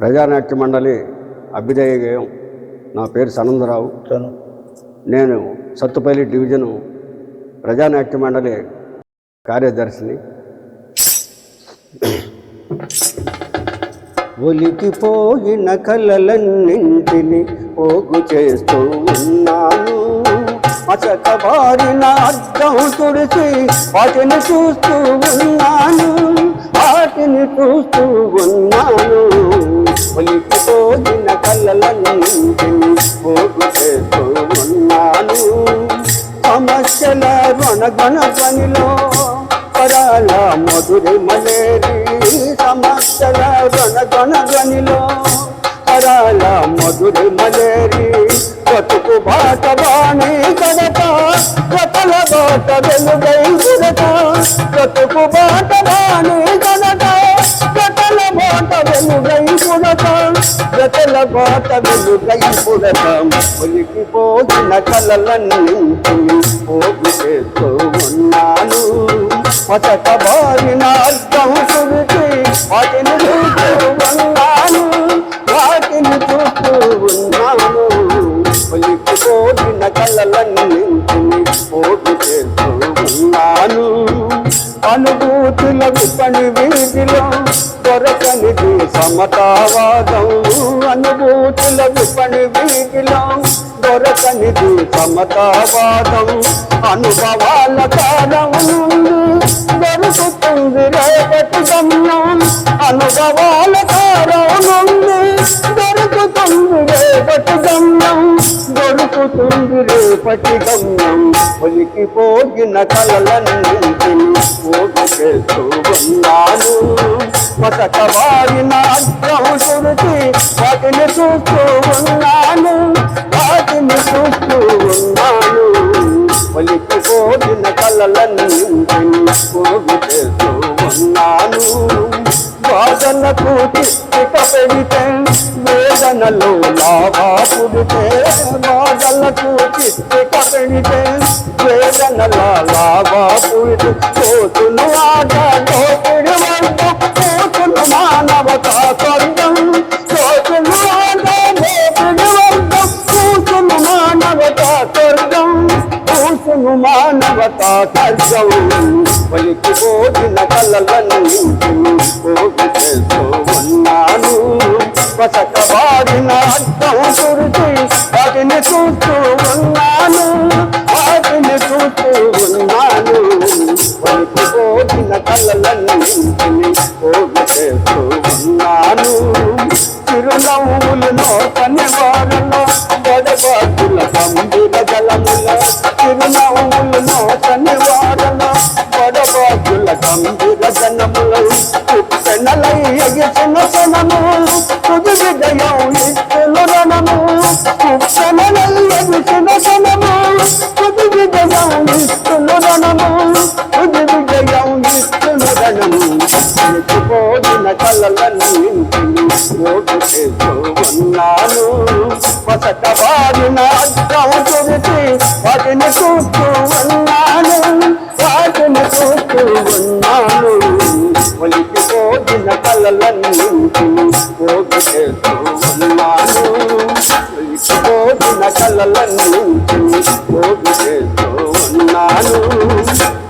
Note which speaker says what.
Speaker 1: ప్రజానాట్య మండలి అభ్యుదయ గేయం నా పేరు సనందరావు. నేను సత్తుపల్లి డివిజను ప్రజానాట్య మండలి కార్యదర్శిని. ఒలికిపోయిన కలలన్నింటిని పోగు చేస్తూ ఉన్నాను. అచకబారిన అర్థం తుడిచి వాటిని చూస్తూ ఉన్నాను. వాటిని చూస్తూ ఉన్నాను. ఒలికిపోయిన కలలన్నింటిని పోగు చేస్తూ ఉన్నాను సమస్యల రణగణ పనిలో పరాల మధురి మలేరి. సమస్యల రణగణ గనిలో పరాల మధురి మలేరి. బతుకు బాట బాణి కడత కథల బాట వెలుగై గుడత బతుకు బాట బాణి కడత కథల బాట వెలుగై గుడత గతల బాట వెలుగై గుడత ఒలికి పోగిన కలలన్నింటిని పోగు చేస్తూ ఉన్నాను పతక బారిన అర్థం సుడిచి వాటిని చూస్తూ ఉన్నాను. వాటిని చూస్తూ ఉన్నాను ఒలికి పోగిన కలలన్నింటిని పోగు చేస్తూ ఉన్నాను అనుభూతుల విపణి వీధిలో దొరకనిది సమతావాదం అనుభూతుల విపణి వీగిలం. దొరకనిది సమతావాదం అనుభవాల కాలం దొరుకుతుంది రేపటి గమ్యం. అనుభవాల దొరుకుతుంది రేపటి గమ్యం ఒలికి పోగిన కలలన్నింటిని పోగు చేస్తూ ఉన్నాను. మసక వారిన అర్థం తుడిచి వాటిని చూస్తూ ఉన్నాను. వాటిని చూస్తూ ఉన్నాను. ఒలికి పోగిన కలలన్నింటిని పోగు చేస్తూ ఉన్నాను. బాధలకు చిట్టిక పెడితే వేదనలో లాభా పుడితే బాధలకు చిట్టిక పెడితే వేదనల లాభా పుడితే కోతులు ఆట దోపిడి వర్గం కోతులు మానవతా స్వర్గం కోతులు ఆట దోపిడి వర్గం కూతులు మానవతా స్వర్గం కూతులు మానవతా స్వర్గం పలికి పోగిన కలలన్నీ పోగు చేస్తూ ఉన్నాను పసక అర్థం తుడిచి వాటిని చూస్తూ ఉన్నాను. వాటిని చూస్తూ ఉన్నాను. పలికి పోగిన కలలన్నింటిని పోగు చేస్తూ ఉన్నాను. చిరునవ్వులు నోటని వారిలో గడబాటుల సంబిల జలముల చిరునవ్వులు నోటని వారిలో గడబాటుల సంబిల జనముల కుప్పెనలై ఎగిసిన జనము పోదిన కలలన్నింటిని ఓటు చేస్తూ ఉన్నాను. పసట బారిన అర్థం తుడిచి వాటిని చూస్తూ ఉన్నాను. వాటిని చూస్తూ ఉన్నాను. ఒలికి పోదిన కలలన్నింటిని ఓటు చేస్తూ ఉన్నాను. ఒలికి పోదిన కలలన్నింటిని ఓటు చేస్తూ ఉన్నాను.